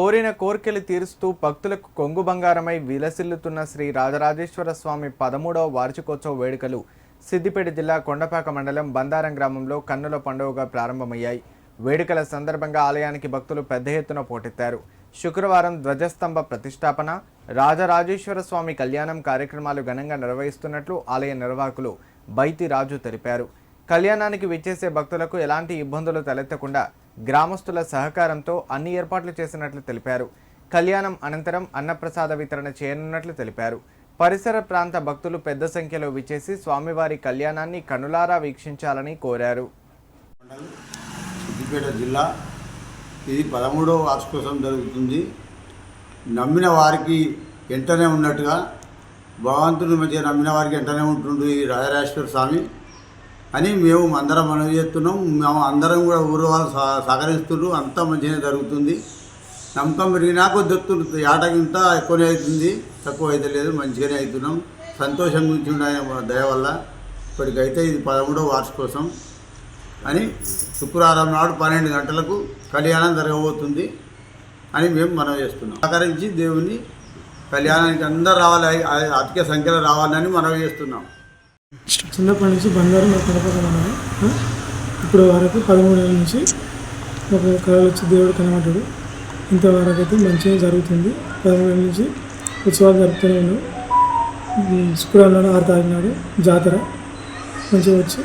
కోరిన కోర్కెలు తీరుస్తూ భక్తులకు కొంగు బంగారమై విలసిల్లుతున్న శ్రీ రాజరాజేశ్వర స్వామి పదమూడవ వార్షికోత్సవ వేడుకలు సిద్దిపేట జిల్లా కొండపాక మండలం బందారం గ్రామంలో కన్నుల పండుగగా ప్రారంభమయ్యాయి. వేడుకల సందర్భంగా ఆలయానికి భక్తులు పెద్ద ఎత్తున పోటెత్తారు. శుక్రవారం ధ్వజస్తంభ ప్రతిష్టాపన రాజరాజేశ్వర స్వామి కళ్యాణం కార్యక్రమాలు ఘనంగా నిర్వహిస్తున్నట్లు ఆలయ నిర్వాహకులు బైతి రాజు తెలిపారు. కళ్యాణానికి విచ్చేసే భక్తులకు ఎలాంటి ఇబ్బందులు తలెత్తకుండా గ్రామస్తుల సహకారంతో అన్ని ఏర్పాట్లు చేసినట్లు తెలిపారు. కళ్యాణం అనంతరం అన్నప్రసాద వితరణ చేయనున్నట్లు తెలిపారు. పరిసర ప్రాంత భక్తులు పెద్ద సంఖ్యలో విచ్చేసి స్వామివారి కళ్యాణాన్ని కనులారా వీక్షించాలని కోరారు. సిద్దిపేట జిల్లా ఇది పదమూడవ వార్షికోత్సవం జరుగుతుంది. నమ్మిన వారికి వెంటనే ఉన్నట్టుగా భగవంతుని మధ్య నమ్మిన వారికి వెంటనే ఉంటుండు ఈ రాజరాజేశ్వర స్వామి. అని మేము అందరం మనవి చేస్తున్నాం. మేము అందరం కూడా ఊరు వాళ్ళు సహకరిస్తున్నారు అంతా మంచిగానే జరుగుతుంది. నమ్మకం పెరిగినా కొద్ది ఎత్తులు ఏటకింత ఎక్కువనే అవుతుంది. తక్కువ అయితే లేదు. మంచిగానే అవుతున్నాం. సంతోషం గురించి ఆయన దయ వల్ల. ఇప్పటికైతే ఇది పదమూడవ కోసం అని శుక్రవారం నాడు పన్నెండు గంటలకు కళ్యాణం జరగబోతుంది అని మేము మనం చేస్తున్నాం. సహకరించి దేవుని కళ్యాణానికి అందరూ రావాలి. అ- అధిక సంఖ్యలో రావాలని మనం చేస్తున్నాం. చిన్నప్పటి నుంచి బంగారం నాకు కనపడమన్నాను ఇప్పుడు వరకు పదమూడు నుంచి ఒక కళలు వచ్చి దేవుడు కనబడ్డాడు. ఇంతవరకు అయితే మంచిగా జరుగుతుంది. పదమూడు నుంచి ఉత్సవాలు జరుపుతూనే ఉన్నాం. శుక్రవారం నాడు ఆరు తారీఖు నాడు జాతర. మంచిగా వచ్చి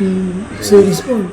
ఉమ్, సేవించుకోండి